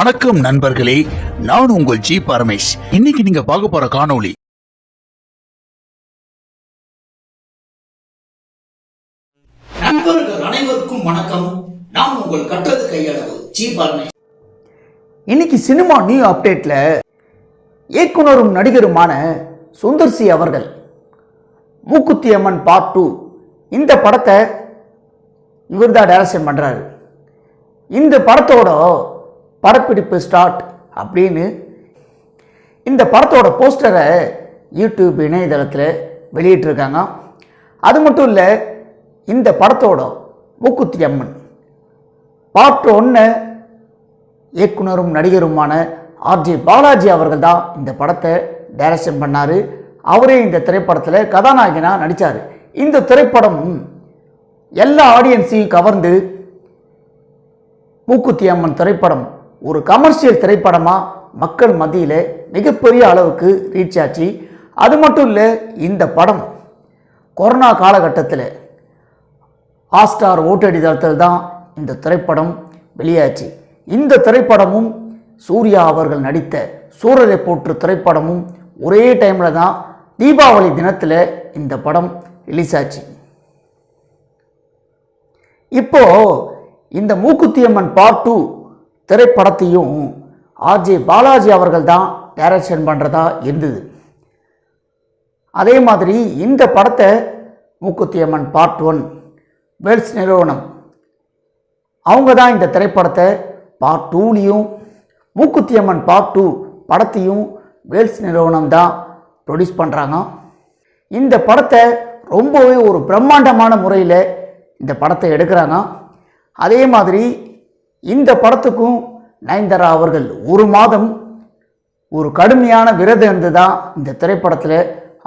வணக்கம் நண்பர்களே நான் உங்கள் ஜி பரமேஷ். இன்னைக்கு நீங்க பார்க்க போற காணொளி நண்பர்கள் அனைவருக்கும் வணக்கம். நான் உங்கள் கற்றது கையளவு ஜி பரணி இன்னைக்கு சினிமா நியூ அப்டேட்ல இயக்குனரும் நடிகருமான சுந்தர் சி அவர்கள் மூக்குத்தி அம்மன் பார்ட் டூ இந்த படத்தை இவர் தான் டைரக்ஷன் பண்ணுறாரு இந்த படத்தோட படப்பிடிப்பு ஸ்டார்ட் அப்படின்னு இந்த படத்தோட போஸ்டரை யூடியூப் இணையதளத்தில் வெளியிட்டிருக்காங்க. அது மட்டும் இல்லை இந்த படத்தோட மூக்குத்தி அம்மன் பார்ட் ஒன்று இயக்குனரும் நடிகருமான ஆர்ஜி பாலாஜி அவர்கள் தான் இந்த படத்தை டைரக்ஷன் பண்ணார். அவரே இந்த திரைப்படத்தில் கதாநாயகனாக நடித்தார் இந்த திரைப்படம் எல்லா ஆடியன்ஸையும் கவர்ந்து மூக்குத்தி அம்மன் திரைப்படம் ஒரு கமர்ஷியல் திரைப்படமாக மக்கள் மத்தியில் மிகப்பெரிய அளவுக்கு ரீச் ஆச்சு. அது மட்டும் இல்லை இந்த படம் கொரோனா காலகட்டத்தில் ஹாஸ்டார் ஓட்டடிதளத்தில் தான் இந்த திரைப்படம் வெளியாச்சு. இந்த திரைப்படமும் சூர்யா அவர்கள் நடித்த சூரரை போற்று திரைப்படமும் ஒரே டைமில் தான் தீபாவளி தினத்தில் இந்த படம் ரிலீஸ் ஆச்சு. இப்போது இந்த மூக்குத்தியம்மன் பார்ட் டூ திரைப்படத்தையும் ஆர்ஜே பாலாஜி அவர்கள் தான் டைரக்ஷன் பண்ணுறதா இருந்தது. அதே மாதிரி இந்த படத்தை மூக்குத்தியம்மன் பார்ட் ஒன் வெல்ஸ் நிறுவனம். அவங்க தான் இந்த திரைப்படத்தை பார்ட் டூலையும் மூக்குத்தியம்மன் பார்ட் டூ படத்தையும் வேல்ஸ் நிறுவனம் தான் ப்ரொடியூஸ் பண்ணுறாங்க இந்த படத்தை ரொம்பவே ஒரு பிரம்மாண்டமான முறையில் இந்த படத்தை எடுக்கிறாங்க. அதே மாதிரி இந்த படத்துக்கும் நயன்தாரா அவர்கள் ஒரு மாதம் ஒரு கடுமையான விரதம் இருந்து தான் இந்த திரைப்படத்தில்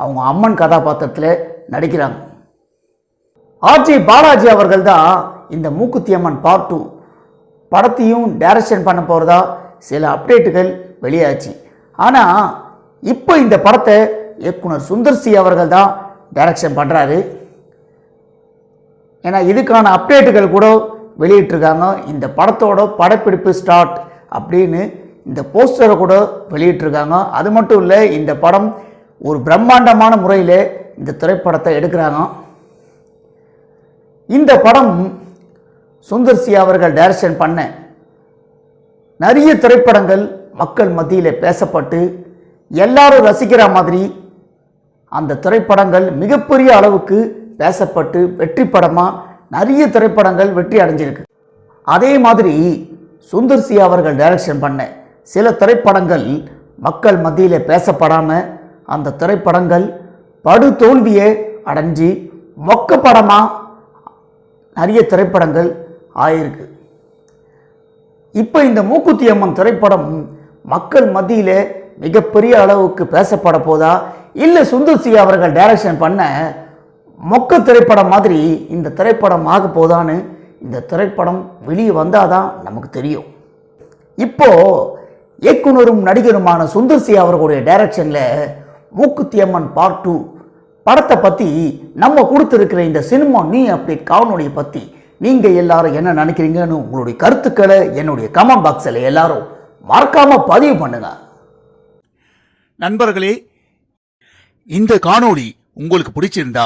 அவங்க அம்மன் கதாபாத்திரத்தில் நடிக்கிறாங்க. ஆர்ஜி பாலாஜி அவர்கள் தான் இந்த மூக்குத்தி அம்மன் பார்ட் டூ படத்தையும் டைரக்ஷன் பண்ண போகிறதா சில அப்டேட்டுகள் வெளியாச்சு. ஆனால் இப்போ இந்த படத்தை இயக்குனர் சுந்தர் சி அவர்கள் தான் டைரக்ஷன் பண்ணுறாரு ஏன்னா இதுக்கான அப்டேட்டுகள் கூட வெளியிட்டிருக்காங்க. இந்த படத்தோட படப்பிடிப்பு ஸ்டார்ட் அப்படின்னு இந்த போஸ்டரை கூட வெளியிட்டிருக்காங்க. அது மட்டும் இல்லை இந்த படம் ஒரு பிரம்மாண்டமான முறையில் இந்த திரைப்படத்தை எடுக்கிறாங்க. இந்த படம் சுந்தர் சி அவர்கள் டைரக்ஷன் பண்ண நிறைய திரைப்படங்கள் மக்கள் மத்தியில் பேசப்பட்டு எல்லாரும் ரசிக்கிற மாதிரி அந்த திரைப்படங்கள் மிகப்பெரிய அளவுக்கு பேசப்பட்டு வெற்றி படமாக நிறைய திரைப்படங்கள் வெற்றி அடைஞ்சிருக்கு. அதே மாதிரி சுந்தர் சி அவர்கள் டைரக்ஷன் பண்ண சில திரைப்படங்கள் மக்கள் மத்தியில் பேசப்படாமல் அந்த திரைப்படங்கள் படு தோல்வியை அடைஞ்சு மொக்க படமாக நிறைய திரைப்படங்கள் ஆயிருக்கு. இப்போ இந்த மூக்குத்தி அம்மன் திரைப்படம் மக்கள் மத்தியில் மிகப்பெரிய அளவுக்கு பேசப்பட போதா? இல்லை சுந்தர் சி அவர்கள் டைரக்ஷன் பண்ண மொக்க திரைப்படம் மாதிரி இந்த திரைப்படம் ஆக போதான்னு இந்த திரைப்படம் வெளியே வந்தாதான் நமக்கு தெரியும். இப்போ இயக்குனரும் நடிகருமான சுந்தர் சி அவர்களுடைய டைரக்ஷனில் மூக்குத்தி அம்மன் பார்ட் டூ படத்தை பற்றி நம்ம கொடுத்துருக்கிற இந்த சினிமா நீ அப்டேட் காணொலியை பற்றி நீங்கள் எல்லாரும் என்ன நினைக்கிறீங்கன்னு உங்களுடைய கருத்துக்களை என்னுடைய கமெண்ட் பாக்ஸில் எல்லாரும் மறக்காமல் பதிவு பண்ணுங்க. நண்பர்களே இந்த காணொளி உங்களுக்கு பிடிச்சிருந்தா